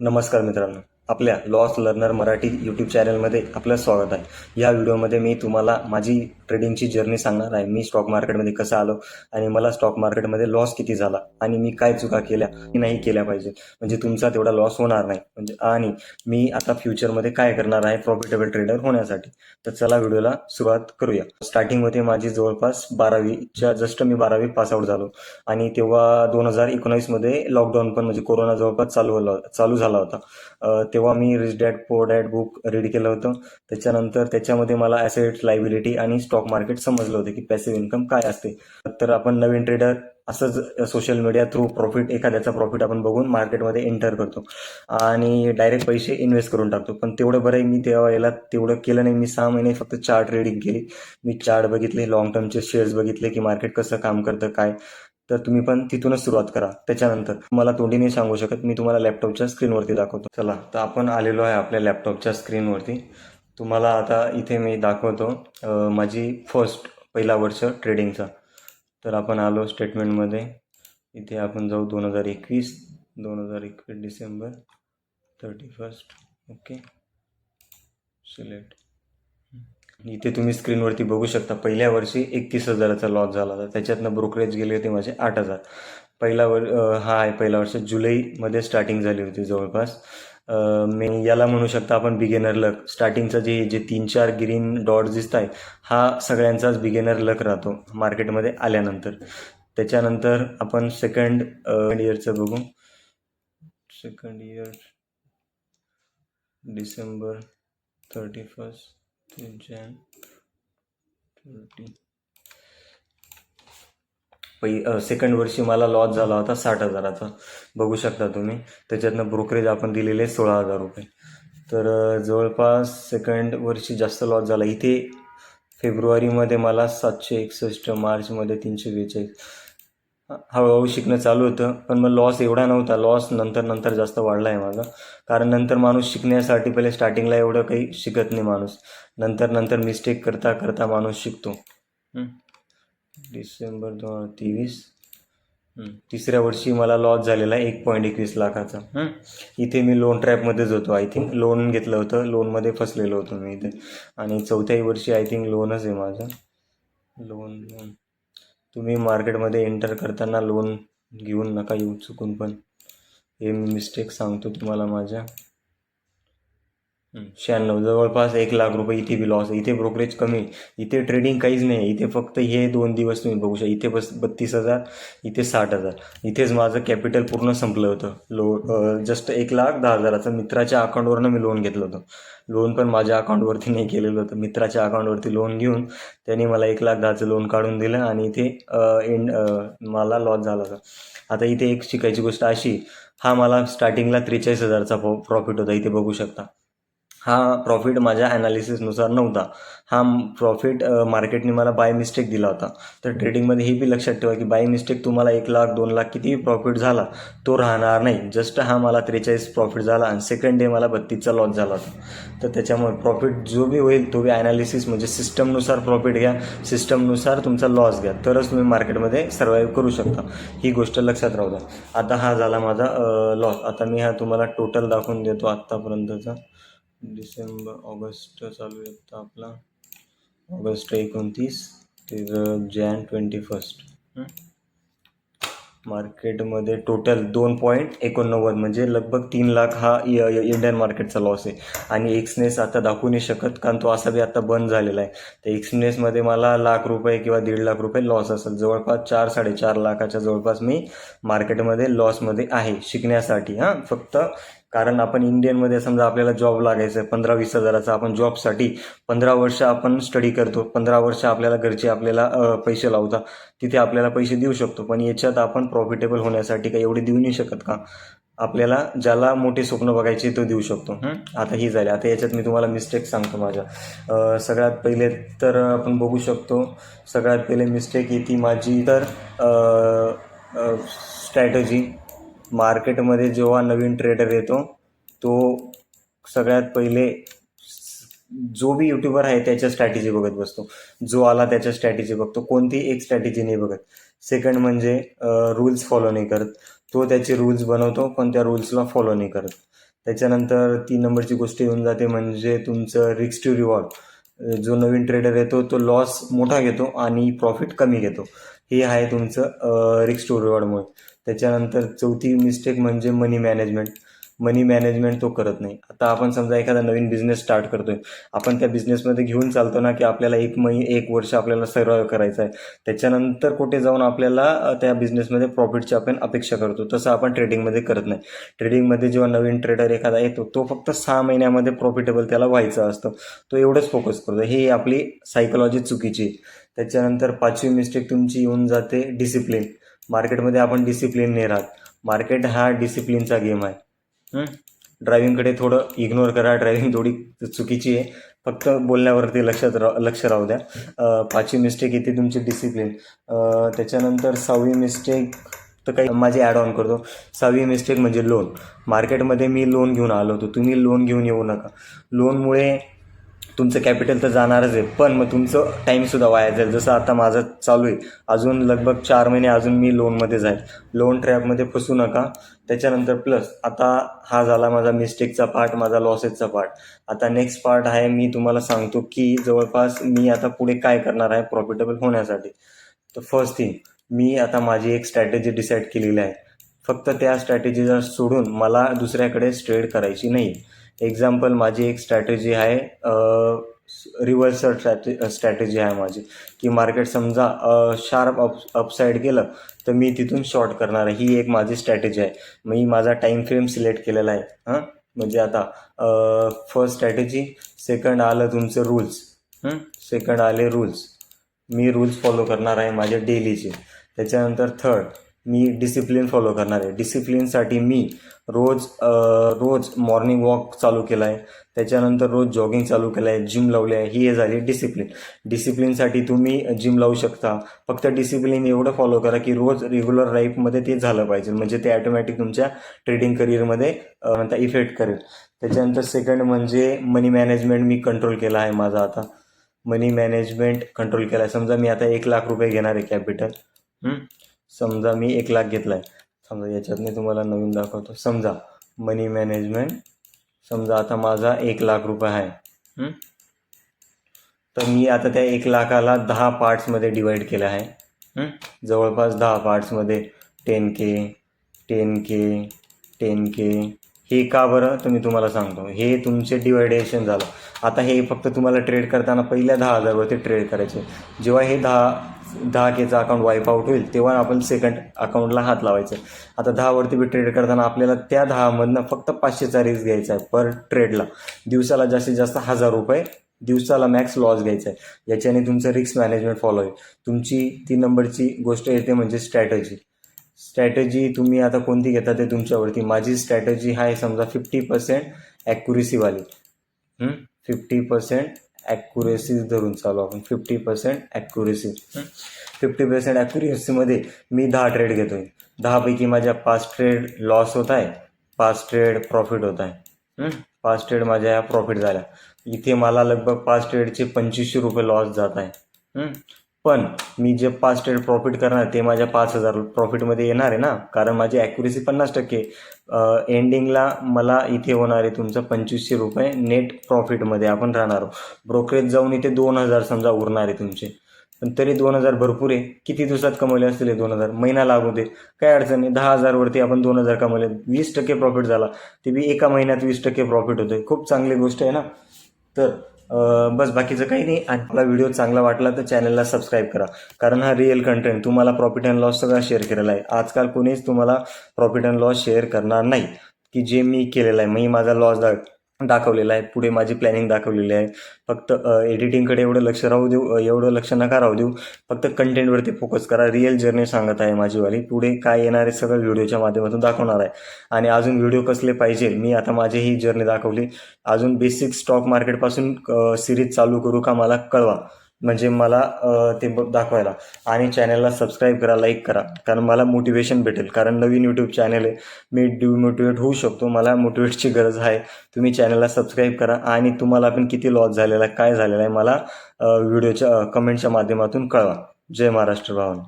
नमस्कार मित्रांनो. आपल्या लॉस लर्नर मराठी यूट्यूब चॅनलमध्ये आपलं स्वागत आहे. या व्हिडिओमध्ये मी तुम्हाला माझी ट्रेडिंगची जर्नी सांगणार आहे. मी स्टॉक मार्केटमध्ये कसं आलो आणि मला स्टॉक मार्केटमध्ये लॉस किती झाला आणि मी काय चुका केल्या की नाही केल्या पाहिजे. म्हणजे तुमचा तेवढा लॉस होणार नाही. म्हणजे आणि मी आता फ्युचरमध्ये काय करणार आहे? प्रॉफिटेबल ट्रेडर होण्यासाठी. तर चला व्हिडिओला सुरुवात करूया. स्टार्टिंगमध्ये माझी जवळपास बारावीच्या जस्ट मी बारावी पासआउट झालो. आणि तेव्हा दोन हजार एकोणावीसमध्ये लॉकडाऊन पण म्हणजे कोरोना जवळपास चालू चालू झाला होता. तेव्हा मी rich dad poor dad book read केलं होतं. त्याच्यानंतर त्याच्यामध्ये मला ॲसेट लायबिलिटी आणि स्टॉक मार्केट समजलं होतं की पॅसिव्ह इन्कम काय असते. तर आपण नवीन ट्रेडर असंच सोशल मीडिया थ्रू प्रॉफिट एखाद्याचा प्रॉफिट आपण बघून मार्केटमध्ये एंटर करतो. आणि डायरेक्ट पैसे इन्व्हेस्ट करून टाकतो. पण तेवढं बरं आहे मी तेव्हा याला तेवढं केलं नाही. मी सहा महिने फक्त चार्ट ट्रेडिंग केली. मी चार्ट बघितले लॉंग टर्मचे शेअर्स बघितले की मार्केट कसं काम करतं काय. तर तुम्ही पण तिथूनच सुरुवात करा. त्याच्यानंतर मला तोंडी नाही सांगू शकत. मी तुम्हाला लॅपटॉपच्या स्क्रीनवरती दाखवतो. चला तर आपण आलेलो आहे आपल्या लॅपटॉपच्या स्क्रीनवरती तुम्हाला आता इथे मी दाखवतो माझी फर्स्ट पहिला वर्ष ट्रेडिंगचा तर आपण आलो स्टेटमेंटमध्ये इथे आपण जाऊ दोन हजार एकवीस दोन हजार एकवीस December thirty first okay. Select इथे तुम्ही स्क्रीनवरती बघू शकता पहिल्या वर्षी एकतीस हजाराचा लॉस झाला होता. त्याच्यातनं ब्रोकरेज गेले होते माझे आठ हजार. पहिला वर हा आहे पहिला वर्ष. जुलैमध्ये स्टार्टिंग झाली होती जवळपास. मी याला म्हणू शकता आपण बिगेनर लक स्टार्टिंगचं जे जे तीन चार ग्रीन डॉट्स दिसत आहे हा सगळ्यांचाच बिगेनर लक राहतो मार्केटमध्ये आल्यानंतर. त्याच्यानंतर आपण सेकंड इयरचं बघू. Second year December thirty first second वर्षी मला लॉस झाला होता साठ हजाराचा. बघू शकता तुम्ही. त्याच्यातनं ब्रोकरेज आपण दिलेले सोळा हजार रुपये. तर जवळपास सेकंड वर्षी जास्त लॉस झाला. इथे फेब्रुवारीमध्ये मला सातशे एकसष्ट मार्चमध्ये तीनशे बेचाळीस. हळूहळू शिकणं चालू होतं. पण मग लॉस एवढा नव्हता. लॉस नंतर नंतर जास्त वाढला आहे माझा कारण नंतर माणूस शिकण्यासाठी पहिले स्टार्टिंगला एवढं काही शिकत नाही माणूस. नंतर नंतर मिस्टेक करता करता माणूस शिकतो. डिसेंबर दोन हजार तेवीस. तिसऱ्या वर्षी मला लॉस झालेला आहे एक पॉईंट एकवीस लाखाचा. इथे मी लोन ट्रॅपमध्येच होतो. आय थिंक लोन घेतलं होतं. लोनमध्ये फसलेलो होतो मी इथे. आणि चौथ्याही वर्षी आय थिंक लोनच आहे माझं. लोन लोन तुम्ही मार्केटमध्ये एंटर करताना लोन घेऊन नका येऊ चुकून पण. हे मी मिस्टेक सांगतो तुम्हाला माझ्या. शहाण्णव जवळपास एक लाख रुपये इथे बी लॉस आहे. इथे ब्रोकरेज कमी इथे ट्रेडिंग काहीच नाही इथे फक्त हे दोन दिवस तुम्ही बघू शकता. इथे बस बत्तीस हजार इथे साठ हजार. इथेच माझं कॅपिटल पूर्ण संपलं होतं. लो जस्ट एक लाख दहा हजाराचं मित्राच्या अकाउंटवरनं मी लोन घेतलं होतं. लोन पण माझ्या अकाउंटवरती नाही केलेलं होतं. मित्राच्या अकाउंटवरती लोन घेऊन त्यांनी मला एक लाख दहाचं लोन काढून दिलं आणि इथे एंड मला लॉस झाला होता. आता इथे एक शिकायची गोष्ट अशी हा मला स्टार्टिंगला त्रेचाळीस हजारचा प्रॉफिट होता. इथे बघू शकता. हा प्रॉफिट माझ्या ॲनालिसिसनुसार नव्हता. हा प्रॉफिट मार्केटने मला बाय मिस्टेक दिला होता. तर ट्रेडिंगमध्ये हे बी लक्षात ठेवा की बाय मिस्टेक तुम्हाला एक लाख दोन लाख कितीही प्रॉफिट झाला तो राहणार नाही. जस्ट हा मला त्रेचाळीस प्रॉफिट झाला आणि सेकंड डे मला बत्तीसचा लॉस झाला होता. तर त्याच्यामुळे प्रॉफिट जो बी होईल तो बी ॲनालिसिस म्हणजे सिस्टमनुसार प्रॉफिट घ्या. सिस्टमनुसार तुमचा लॉस घ्या. तरच तुम्ही मार्केटमध्ये सर्वाईव्ह करू शकता. ही गोष्ट लक्षात राहू द्या. आता हा झाला माझा लॉस आता मी हा तुम्हाला टोटल दाखवून देतो आत्तापर्यंतचा. डिसेंबर ऑगस्ट चालू आहे आता आपला. ऑगस्ट एकोणतीस ते जॅन ट्वेंटी फर्स्ट. मार्केटमध्ये टोटल दोन पॉईंट एकोणनव्वद म्हणजे लगभग तीन लाख हा इंडियन मार्केटचा लॉस आहे. आणि एक्सनेस आता दाखवू नाही शकत कारण तो असा बी आता बंद झालेला आहे. तर एक्सनेसमध्ये मला लाख रुपये किंवा दीड लाख रुपये लॉस असेल. जवळपास चार साडेचार लाखाच्या जवळपास मी मार्केटमध्ये लॉसमध्ये आहे शिकण्यासाठी. हां फक्त कारण आपण इंडियनमध्ये समजा आपल्याला जॉब लागायचं आहे पंधरा वीस हजाराचा आपण जॉबसाठी पंधरा वर्ष आपण स्टडी करतो पंधरा वर्ष आपल्याला घरचे आपल्याला पैसे लावतात तिथे आपल्याला पैसे देऊ शकतो पण याच्यात आपण प्रॉफिटेबल होण्यासाठी काही एवढे देऊ नाही शकत का? आपल्याला ज्याला मोठे स्वप्न बघायचे तो देऊ शकतो? आता ही झाली. आता याच्यात मी तुम्हाला मिस्टेक सांगतो माझ्या. सगळ्यात पहिले तर आपण बघू शकतो सगळ्यात पहिले मिस्टेक येते माझी तर स्ट्रॅटजी मार्केटमध्ये जेव्हा नवीन ट्रेडर येतो तो सगळ्यात पहिले जो बी युट्यूबर आहे त्याच्या स्ट्रॅटेजी बघत बसतो. जो आला त्याच्या स्ट्रॅटेजी बघतो. कोणती एक स्ट्रॅटेजी नाही बघत. सेकंड म्हणजे रूल्स फॉलो नाही करत. तो त्याचे रूल्स बनवतो पण त्या रूल्सला फॉलो नाही करत. त्याच्यानंतर तीन नंबरची गोष्ट येऊन जाते म्हणजे तुमचं रिक्स टू रिवॉर्ड जो नवीन ट्रेडर येतो तो लॉस मोठा घेतो आणि प्रॉफिट कमी घेतो. हे आहे तुमचं रिक्स टू रिवॉर्डमुळे त्याच्यानंतर चौथी मिस्टेक म्हणजे मनी मॅनेजमेंट मनी मॅनेजमेंट तो करत नाही. आता आपण समजा एखादा नवीन बिझनेस स्टार्ट करतोय. आपण त्या बिझनेसमध्ये घेऊन चालतो ना की आपल्याला एक मही एक वर्ष आपल्याला सर्वाईव्ह करायचं आहे त्याच्यानंतर कुठे जाऊन आपल्याला त्या बिझनेसमध्ये प्रॉफिटची आपण अपेक्षा करतो. तसं आपण ट्रेडिंगमध्ये करत नाही. ट्रेडिंगमध्ये जेव्हा नवीन ट्रेडर एखादा येतो तो फक्त सहा महिन्यामध्ये प्रॉफिटेबल त्याला व्हायचं असतं. तो एवढंच फोकस करतो. ही आपली सायकोलॉजी चुकीची त्याच्यानंतर पाचवी मिस्टेक तुमची येऊन जाते डिसिप्लिन मार्केटमध्ये आपण डिसिप्लिन नाही राहत. मार्केट हा डिसिप्लिनचा गेम आहे. ड्रायव्हिंगकडे थोडं इग्नोर करा. ड्रायव्हिंग थोडी चुकीची आहे. फक्त बोलण्यावरती लक्षात रा लक्ष राहू द्या. पाचवी मिस्टेक येते तुमची डिसिप्लिन त्याच्यानंतर सहावी मिस्टेक तर काही माझी ॲड ऑन करतो. सहावी मिस्टेक म्हणजे लोन मार्केटमध्ये मी लोन घेऊन आलो होतो. तुम्ही लोन घेऊन येऊ नका. लोनमुळे तुमचं कॅपिटल तर जाणारच आहे. पण मग तुमचं टाईमसुद्धा वाया जाईल. जसं आता माझं चालू आहे. अजून लगभग चार महिने अजून मी लोनमध्ये जाईल. लोन ट्रॅपमध्ये फसू नका. त्याच्यानंतर प्लस आता हा झाला माझा मिस्टेकचा पार्ट माझा लॉसेसचा पार्ट आता नेक्स्ट पार्ट आहे मी तुम्हाला सांगतो की जवळपास मी आता पुढे काय करणार आहे प्रॉफिटेबल होण्यासाठी. तर फर्स्ट थिंग मी आता माझी एक स्ट्रॅटेजी डिसाईड केलेली आहे. फक्त त्या स्ट्रॅटेजीला सोडून मला दुसऱ्याकडे स्ट्रेड करायची नाही. एक्झाम्पल माझी एक स्ट्रॅटेजी आहे रिव्हर्सल स्ट्रॅटे स्ट्रॅटेजी आहे माझी. की मार्केट समजा शार्प अप अपसाईड गेलं तर मी तिथून शॉर्ट करणार आहे. ही एक माझी स्ट्रॅटेजी आहे. मी माझा टाईम फ्रेम सिलेक्ट केलेला आहे. हां? म्हणजे आता फर्स्ट स्ट्रॅटेजी सेकंड आलं तुमचं रूल्स सेकंड आले रूल्स मी रूल्स फॉलो करणार आहे माझ्या डेलीचे त्याच्यानंतर थर्ड मी डिसिप्लिन फॉलो करणार आहे. डिसिप्लिनसाठी मी रोज रोज मॉर्निंग वॉक चालू केला आहे त्याच्यानंतर रोज जॉगिंग चालू केलं आहे जिम लावली आहे. ही झाली डिसिप्लिन डिसिप्लिनसाठी तुम्ही जिम लावू शकता. फक्त डिसिप्लिन एवढं फॉलो करा की रोज रेग्युलर लाईफमध्ये ते झालं पाहिजे. म्हणजे ते ॲटोमॅटिक तुमच्या ट्रेडिंग करिअरमध्ये म्हणता इफेक्ट करेल. त्याच्यानंतर सेकंड म्हणजे मनी मॅनेजमेंट मी कंट्रोल केला आहे माझा आता. मनी मॅनेजमेंट कंट्रोल केला आहे. समजा मी आता एक लाख रुपये घेणार आहे कॅपिटल समजा मी एक लाख घेतला आहे समजा याच्यात मी तुम्हाला नवीन दाखवतो. समजा मनी मॅनेजमेंट समजा आता माझा एक लाख रुपये आहे? तर मी आता त्या एक लाखाला दहा पार्ट्समध्ये डिवाईड केलं आहे. हं? जवळपास दहा पार्ट्समध्ये ten K ten K ten K हे का बरं? तर मी तुम्हाला सांगतो. हे तुमचे डिवायडेशन झालं. आता हे फक्त तुम्हाला ट्रेड करताना पहिल्या दहा हजारवरती ट्रेड करायचे. जेव्हा हे दहा दहा केचं अकाउंट वाईप आउट होईल तेव्हा आपण सेकंड अकाउंटला हात लावायचं. आता दहावरती बी ट्रेड करताना आपल्याला त्या दहामधनं फक्त पाचशेचा रिस्क घ्यायचा आहे पर ट्रेडला दिवसाला जास्तीत जास्त हजार रुपये दिवसाला मॅक्स लॉस घ्यायचा आहे. याच्याने तुमचं रिस्क मॅनेजमेंट फॉलो होईल. तुमची तीन नंबरची गोष्ट येते म्हणजे स्ट्रॅटजी स्ट्रॅटजी तुम्ही आता कोणती घेता ते तुमच्यावरती. माझी स्ट्रॅटजी आहे समजा फिफ्टी पर्सेंट ॲक्युरेसीवाली फिफ्टी पर्सेंट ॲक्युरेसी धरून चालू आपण. Fifty percent accuracy fifty percent ॲक्युरेसीमध्ये मी दहा ट्रेड घेतो आहे दहापैकी माझ्या पाच ट्रेड लॉस होत आहे. पाच ट्रेड प्रॉफिट होत आहे? पाच ट्रेड माझ्या ह्या प्रॉफिट झाल्या. इथे मला लगभग पाच ट्रेडचे पंचवीसशे रुपये लॉस जात आहे? पण मी जे पाच ट्रेड प्रॉफिट करणार ते माझ्या पाच हजार प्रॉफिटमध्ये येणार आहे ना. कारण माझी ॲक्युरेसी पन्नास टक्के. एंडिंगला मला इथे होणार आहे तुमचं पंचवीसशे रुपये नेट प्रॉफिटमध्ये आपण राहणार ब्रोकरेज जाऊन इथे दोन हजार समजा उरणार आहे तुमचे. पण तरी दोन हजार भरपूर आहे. किती दिवसात कमवले असतील हे दोन हजार? महिना लागू दे. काय अडचण नाही. दहा हजारवरती आपण दोन हजार कमवले. वीस टक्के प्रॉफिट झाला. ते बी एका महिन्यात वीस टक्के प्रॉफिट होतोय. खूप चांगली गोष्ट आहे ना. तर बस बाकीचं काही नाही. आणि मला व्हिडिओ चांगला वाटला तर चॅनलला सबस्क्राईब करा. कारण हा रिअल कंटेंट तुम्हाला प्रॉफिट अँड लॉस सगळा शेअर केलेला आहे. आजकाल कोणीच तुम्हाला प्रॉफिट अँड लॉस शेअर करणार नाही. की जे मी केलेलं आहे मी माझा लॉस दा दाखवलेलं आहे. पुढे माझी प्लॅनिंग दाखवलेली आहे. फक्त एडिटिंगकडे एवढं लक्ष राहू देऊ एवढं लक्ष नका राहू देऊ. फक्त कंटेंटवरती फोकस करा. रिअल जर्नी सांगत आहे माझीवाली. पुढे काय येणार आहे सगळं व्हिडिओच्या माध्यमातून दाखवणार आहे. आणि अजून व्हिडिओ कसले पाहिजे? मी आता माझी ही जर्नी दाखवली. अजून बेसिक स्टॉक मार्केटपासून सिरीज चालू करू का मला कळवा. म्हणजे मला ते ब- दाखवायला. आणि चॅनलला सबस्क्राईब करा लाईक करा. कारण मला मोटिवेशन भेटेल. कारण नवीन यूट्यूब चॅनल आहे. मी डिमोटिवेट होऊ शकतो. मला मोटिवेटची गरज आहे. तुम्ही चॅनलला सबस्क्राईब करा. आणि तुम्हाला पण किती लॉस झालेला आहे काय झालेला आहे मला व्हिडिओच्या कमेंटच्या माध्यमातून कळवा. जय महाराष्ट्र भावना.